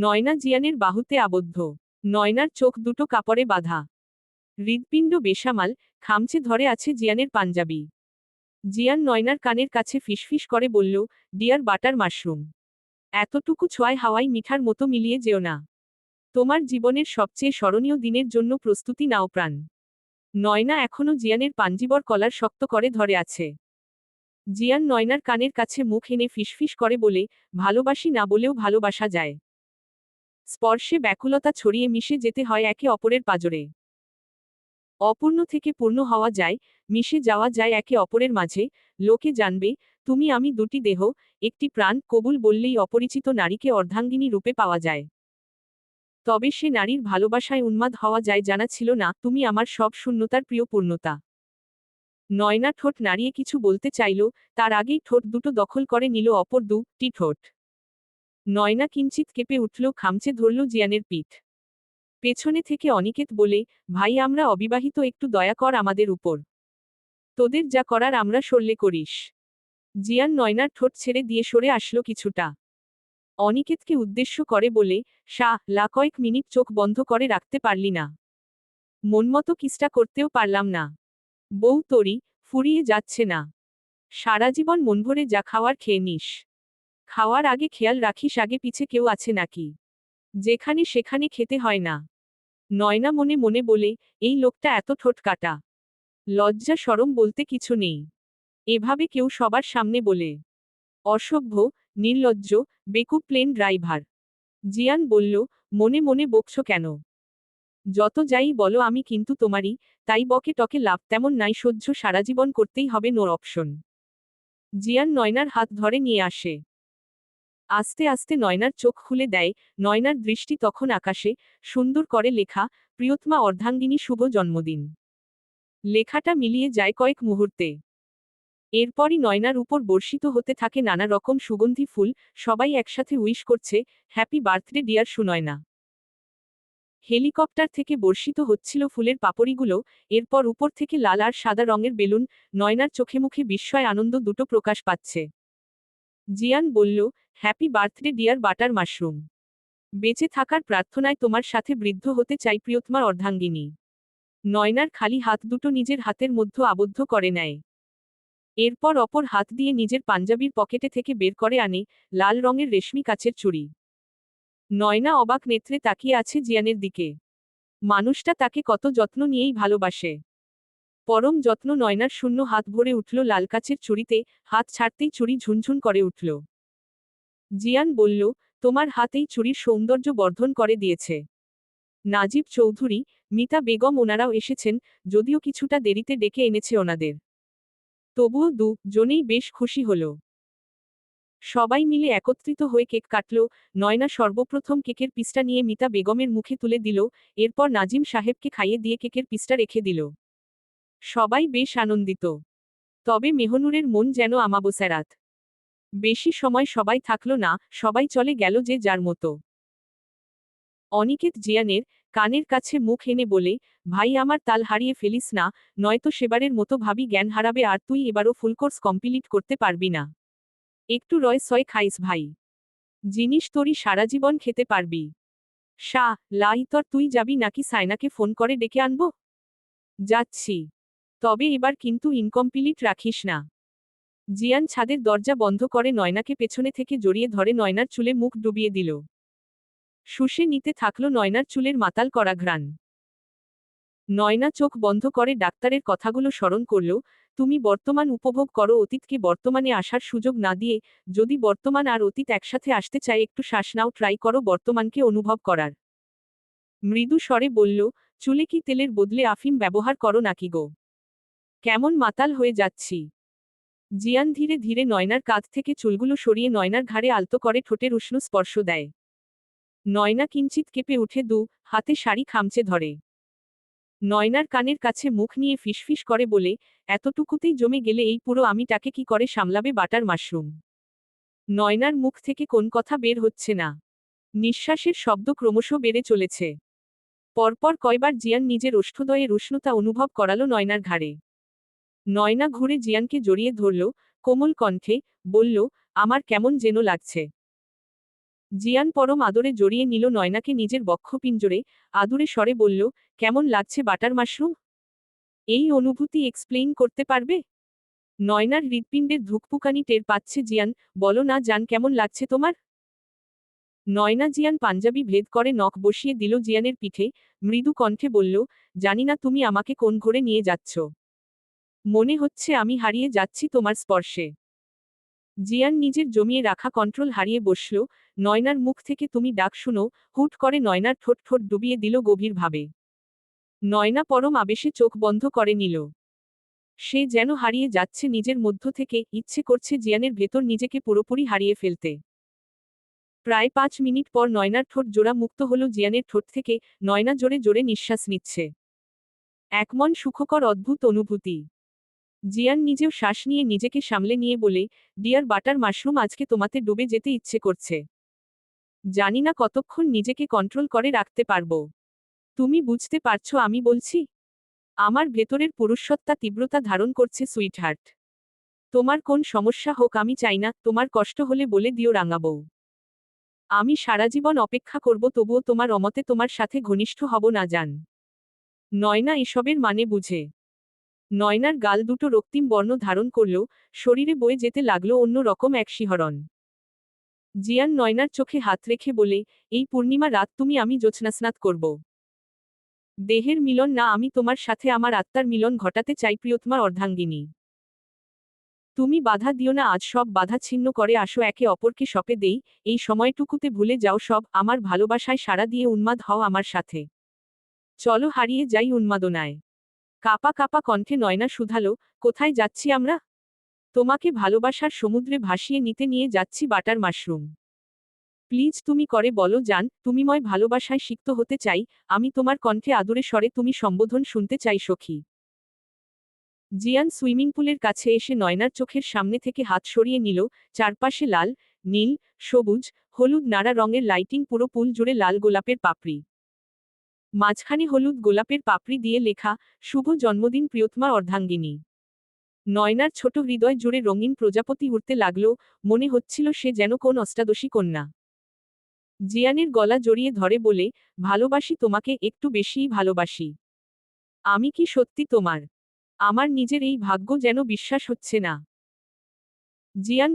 নয়না জিয়ানের বাহুতে আবদ্ধ। নয়নার চোখ দুটো কাপড়ে বাঁধা। হৃদপিণ্ড বেসামাল, খামচে ধরে আছে জিয়ানের পাঞ্জাবি। জিয়ান নয়নার কানের কাছে ফিসফিস করে বলল, ডিয়ার বাটার মাশরুম। এতটুকু ছোঁয়ায় হাওয়াই মিঠার মতো মিলিয়ে যেও না। তোমার জীবনের সবচেয়ে স্মরণীয় দিনের জন্য প্রস্তুতি নাও প্রাণ। নয়না এখনও জিয়ানের পাঞ্জিবর কলার শক্ত করে ধরে আছে। জিয়ান নয়নার কানের কাছে মুখ এনে ফিসফিস করে বলে, ভালোবাসি না বলেও ভালোবাসা যায়। স্পর্শে ব্যাকুলতা ছড়িয়ে মিশে যেতে হয় একে অপরের পাজরে। অপূর্ণ থেকে পূর্ণ হওয়া যায়, মিশে যাওয়া যায় একে অপরের মাঝে। লোকে জানবে, তুমি আমি দুটি দেহ, একটি প্রাণ, কবুল বললেই অপরিচিত নারীকে অর্ধাঙ্গিনী রূপে পাওয়া যায়। তবে সে নারীর ভালোবাসায় উন্মাদ হওয়া যায় জানা ছিল না, তুমি আমার সব শূন্যতার প্রিয় পূর্ণতা। নয়না ঠোঁট নাড়িয়ে কিছু বলতে চাইল, তার আগেই ঠোঁট দুটো দখল করে নিল অপর দুটি ঠোঁট। নয়না কিঞ্চিত কেঁপে উঠল, খামচে ধরল জিয়ানের পিঠ। পেছনে থেকে অনিকেত বলে, ভাই, আমরা অবিবাহিত, একটু দয়া কর আমাদের উপর। তোদের যা করার আমরা সরলে করিস। জিয়ান নয়নার ঠোঁট ছেড়ে দিয়ে সরে আসলো কিছুটা। অনিকেতকে উদ্দেশ্য করে বলে, শাহ, লা কয়েক মিনিট চোখ বন্ধ করে রাখতে পারলি না। মনমতো কিসটা করতেও পারলাম না। বউ তরি ফুরিয়ে যাচ্ছে না। সারা জীবন মন ভরে যা খাওয়ার খেয়ে নিস। খাওয়ার আগে খেয়াল রাখিস আগে পিছে কেউ আছে নাকি। যেখানে সেখানে খেতে হয় না। নয়না মনে মনে বলে, এই লোকটা এত ঠোঁট কাটা। লজ্জা সরম বলতে কিছু নেই। এভাবে কেউ সবার সামনে বলে। অসভ্য, নির্লজ্জ, বেকুব প্লেন ড্রাইভার। জিয়ান বলল, মনে মনে বকছ কেন? যত যাই বলো আমি কিন্তু তোমারই, তাই বকে টকে লাভ তেমন নাই, সহ্য সারা জীবন করতেই হবে নোর অপশন। জিয়ান নয়নার হাত ধরে নিয়ে আসে। আস্তে আস্তে নয়নার চোখ খুলে দেয়, নয়নার দৃষ্টি তখন আকাশে, সুন্দর করে লেখা, প্রিয়তমা অর্ধাঙ্গিনী শুভ জন্মদিন। লেখাটা মিলিয়ে যায় কয়েক মুহূর্তে। এরপরই নয়নার উপর বর্ষিত হতে থাকে নানা রকম সুগন্ধি ফুল, সবাই একসাথে উইশ করছে, happy birthday dear Sunayana. Helicopter থেকে বর্ষিত হচ্ছিল ফুলের পাপড়িগুলো, এরপর উপর থেকে লাল আর সাদা রঙের বেলুন, নয়নার চোখে মুখে বিস্ময় আনন্দ দুটো প্রকাশ পাচ্ছে। জিয়ান বলল happy birthday, dear butter mushroom. বেঁচে থাকার প্রার্থনায় তোমার সাথে বৃদ্ধ হতে চাই প্রিয়তমার অর্ধাঙ্গিনী। নয়নার খালি হাত দুটো নিজের হাতের মধ্যে আবদ্ধ করে নেয়। এরপর অপর হাত দিয়ে নিজের পাঞ্জাবির পকেটে থেকে বের করে আনে লাল রঙের রেশমি কাছের চুড়ি। নয়না অবাক নেত্রে তাকিয়ে আছে জিয়ানের দিকে। মানুষটা তাকে কত যত্ন নিয়েই ভালোবাসে। পরম যত্ন নয়নার শূন্য হাত ভরে উঠল লাল কাচের চুড়িতে, হাত ছাড়তেই চুড়ি ঝুনঝুন করে উঠল। জিয়ান বলল, তোমার হাতেই চুরির সৌন্দর্য বর্ধন করে দিয়েছে। নাজিব চৌধুরী, মিতা বেগম ওনারাও এসেছেন, যদিও কিছুটা দেরিতে ডেকে এনেছে ওনাদের। তবুও দু জনেই বেশ খুশি হল। সবাই মিলে একত্রিত হয়ে কেক কাটল, নয়না সর্বপ্রথম কেকের পিসটা নিয়ে মিতা বেগমের মুখে তুলে দিল, এরপর নাজিম সাহেবকে খাইয়ে দিয়ে কেকের পিসটা রেখে দিল। সবাই বেশ আনন্দিত। তবে মেহনুরের মন যেন আমাবস্যারাত। বেশি সময় সবাই থাকল না, সবাই চলে গেল যে যার মতো। অনিকেত জিয়ানের কানের কাছে মুখ এনে বলে, ভাই, আমার তাল হারিয়ে ফেলিস না, নয়তো সেবারের মতো ভাবি জ্ঞান হারাবে আর তুই এবারও ফুলকোর্স কমপ্লিট করতে পারবি না। একটু রয় সয় খাইস ভাই। জিনিস তোরই সারা জীবন খেতে পারবি। শাহ লাইতর তুই যাবি নাকি সায়নাকে ফোন করে ডেকে আনব? যাচ্ছি। তবে এবার কিন্তু ইনকমপ্লিট রাখিস না। জিয়ান ছাদের দরজা বন্ধ করে নয়নাকে পেছনে থেকে জড়িয়ে ধরে নয়নার চুলে মুখ ডুবিয়ে দিল। শুষে নিতে থাকল নয়নার চুলের মাতাল করা ঘ্রাণ। নয়না চোখ বন্ধ করে ডাক্তারের কথাগুলো স্মরণ করল, তুমি বর্তমান উপভোগ করো, অতীতকে বর্তমানে আসার সুযোগ না দিয়ে যদি বর্তমান আর অতীত একসাথে আসতে চায়, একটু শ্বাস নাও, ট্রাই করো বর্তমানকে অনুভব করার। মৃদু স্বরে বলল, চুলে কি তেলের বদলে আফিম ব্যবহার করো নাকি গো? কেমন মাতাল হয়ে যাচ্ছি। জিয়ান ধীরে ধীরে নয়নার কাঁধ থেকে চুলগুলো সরিয়ে নয়নার ঘাড়ে আলতো করে ঠোঁটের উষ্ণ স্পর্শ দেয়। নয়না কিঞ্চিত কেঁপে উঠে দু হাতে শাড়ি খামচে ধরে। নয়নার কানের কাছে মুখ নিয়ে ফিসফিস করে বলে, এতটুকুতেই জমে গেলে এই পুরো আমিটাকে কি করে সামলাবে বাটার মাশরুম? নয়নার মুখ থেকে কোন কথা বের হচ্ছে না। নিঃশ্বাসের শব্দ ক্রমশ বেড়ে চলেছে। পরপর কয়বার জিয়ান নিজের ওষ্ঠদয়ের উষ্ণতা অনুভব করালো নয়নার ঘাড়ে। নয়না ঘুরে জিয়ানকে জড়িয়ে ধরল, কোমল কণ্ঠে বলল, আমার কেমন যেন লাগছে। জিয়ান পরম আদরে জড়িয়ে নিল নয়নাকে নিজের বক্ষপিঞ্জরে আদুরে স্বরে বলল, কেমন লাগছে বাটার মাশরুম? এই অনুভূতি এক্সপ্লেইন করতে পারবে? নয়নার হৃৎপিণ্ডের ধুকপুকানি টের পাচ্ছে জিয়ান, বলো না জান, কেমন লাগছে তোমার? নয়না জিয়ান পাঞ্জাবি ভেদ করে নখ বসিয়ে দিল জিয়ানের পিঠে, মৃদু কণ্ঠে বলল, জানি না তুমি আমাকে কোন ঘরে নিয়ে যাচ্ছ। মনে হচ্ছে আমি হারিয়ে যাচ্ছি তোমার স্পর্শে। জিয়ান নিজের জমিয়ে রাখা কন্ট্রোল হারিয়ে বসল, নয়নার মুখ থেকে তুমি ডাক শুনো, হুট করে নয়নার ঠোঁট ঠোঁট ডুবিয়ে দিল গভীরভাবে। নয়না পরম আবেশে চোখ বন্ধ করে নিল। সে যেন হারিয়ে যাচ্ছে নিজের মধ্য থেকে, ইচ্ছে করছে জিয়ানের ভেতর নিজেকে পুরোপুরি হারিয়ে ফেলতে। প্রায় পাঁচ মিনিট পর নয়নার ঠোঁট জোড়া মুক্ত হল জিয়ানের ঠোঁট থেকে, নয়না জোরে জোরে নিঃশ্বাস নিচ্ছে। একমন সুখকর অদ্ভুত অনুভূতি। জিয়ান নিজেও শ্বাস নিয়ে নিজেকে সামলে নিয়ে বলে, ডিয়ার বাটার মাশরুম আজকে তোমাতে ডুবে যেতে ইচ্ছে করছে। জানি না কতক্ষণ নিজেকে কন্ট্রোল করে রাখতে পারব। তুমি বুঝতে পারছ আমি বলছি? আমার ভেতরের পুরুষসত্তা তীব্রতা ধারণ করছে, সুইটহার্ট। তোমার কোন সমস্যা হোক আমি চাই না, তোমার কষ্ট হলে বলে দিও রাঙাবো। আমি সারা জীবন অপেক্ষা করব, তবুও তোমার অমতে তোমার সাথে ঘনিষ্ঠ হব না জান। নয়না এসবের মানে বুঝে। নয়নার গাল দুটো রক্তিম বর্ণ ধারণ করল শরীরে বয়ে যেতে লাগল অন্য রকম এক শিহরণ। জিয়ান নয়নার চোখে হাত রেখে বলে, এই পূর্ণিমা রাত তুমি আমি জ্যোৎস্নাস্নাত করব। দেহের মিলন না আমি তোমার সাথে আমার আত্মার মিলন ঘটাতে চাই প্রিয়তমা অর্ধাঙ্গিনী। তুমি বাধা দিও না, আজ সব বাধা ছিন্ন করে আসো, একে অপরকে সপে দেই, এই সময়টুকুতে ভুলে যাও সব, আমার ভালোবাসায় সাড়া দিয়ে উন্মাদ হও আমার সাথে। চলো হারিয়ে যাই উন্মাদনায়। কাপা কাপা কণ্ঠে নয়না শুধালো, কোথায় যাচ্ছি আমরা? তোমাকে ভালোবাসার সমুদ্রে ভাসিয়ে নিতে নিয়ে যাচ্ছি বাটার মাশরুম। প্লিজ তুমি করে বলো, জান তুমিময় ভালোবাসায় সিক্ত হতে চাই, আমি তোমার কণ্ঠে আদুরে স্বরে তুমি সম্বোধন শুনতে চাই, সখী। জিয়ান সুইমিং পুলের কাছে এসে নয়নার চোখের সামনে থেকে হাত সরিয়ে নিল, চারপাশে লাল, নীল, সবুজ, হলুদ নাড়া রঙের লাইটিং পুরো পুল জুড়ে লাল গোলাপের পাপড়ি। মাঝখানে হলুদ গোলাপের পাপড়ি দিয়ে লেখা, শুভ জন্মদিন প্রিয়তমা অর্ধাঙ্গিনী। নয়নার ছোট হৃদয় জুড়ে রঙিন প্রজাপতি উঠতে লাগল, মনে হচ্ছিল সে যেন কোন অষ্টাদশী কন্যা। জিয়ানের গলা জড়িয়ে ধরে বলে, ভালোবাসি তোমাকে, একটু বেশিই ভালোবাসি। আমি কি সত্যি তোমার? আমার নিজের এই ভাগ্য যেন বিশ্বাস হচ্ছে না। জিয়ান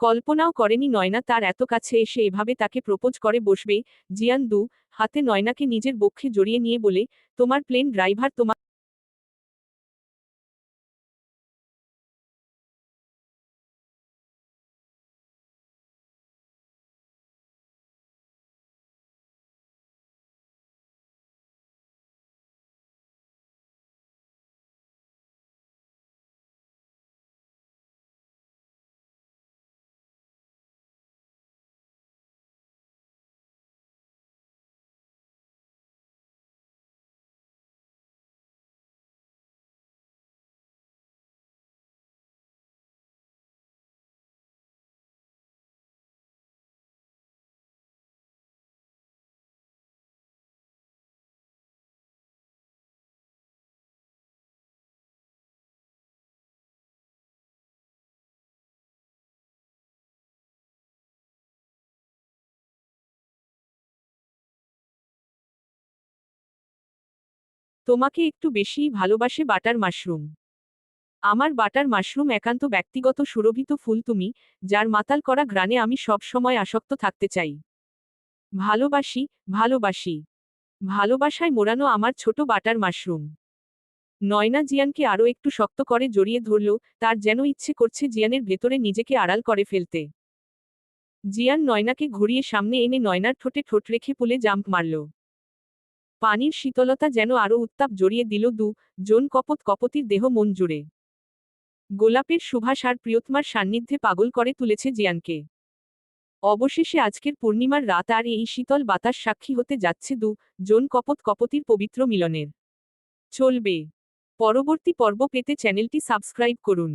কল্পনাও করেনি নয়না তার এত কাছে এসে এভাবে তাকে প্রপোজ করে বসবে, জিয়ান দু, হাতে নয়নাকে নিজের বক্ষে জড়িয়ে নিয়ে বলে, তোমার প্লেন ড্রাইভার তোমার তোমাকে একটু বেশিই ভালোবাসে বাটার মাশরুম। আমার বাটার মাশরুম একান্ত ব্যক্তিগত সুরভিত ফুল তুমি, যার মাতাল করা ঘ্রাণে আমি সব সময় আসক্ত থাকতে চাই। ভালোবাসি ভালোবাসি। ভালোবাসায় মোড়ানো আমার ছোট বাটার মাশরুম। নয়না জিয়ানকে আরও একটু শক্ত করে জড়িয়ে ধরল, তার যেন ইচ্ছে করছে জিয়ানের ভেতরে নিজেকে আড়াল করে ফেলতে। জিয়ান নয়নাকে ঘুরিয়ে সামনে এনে নয়নার ঠোঁটে ঠোঁট রেখে পুলে জাম্প মারল। পানির শীতলতা যেন আরও উত্তাপ জড়িয়ে দিল দু জন কপত কপতির দেহ মন জুড়ে। গোলাপের সুভাষ আর প্রিয়তমার সান্নিধ্যে পাগল করে তুলেছে জিয়ানকে। অবশেষে আজকের পূর্ণিমার রাত আর এই শীতল বাতাস সাক্ষী হতে যাচ্ছে দু জন কপত কপতির পবিত্র মিলনের। চলবে। পরবর্তী পর্ব পেতে চ্যানেলটি সাবস্ক্রাইব করুন।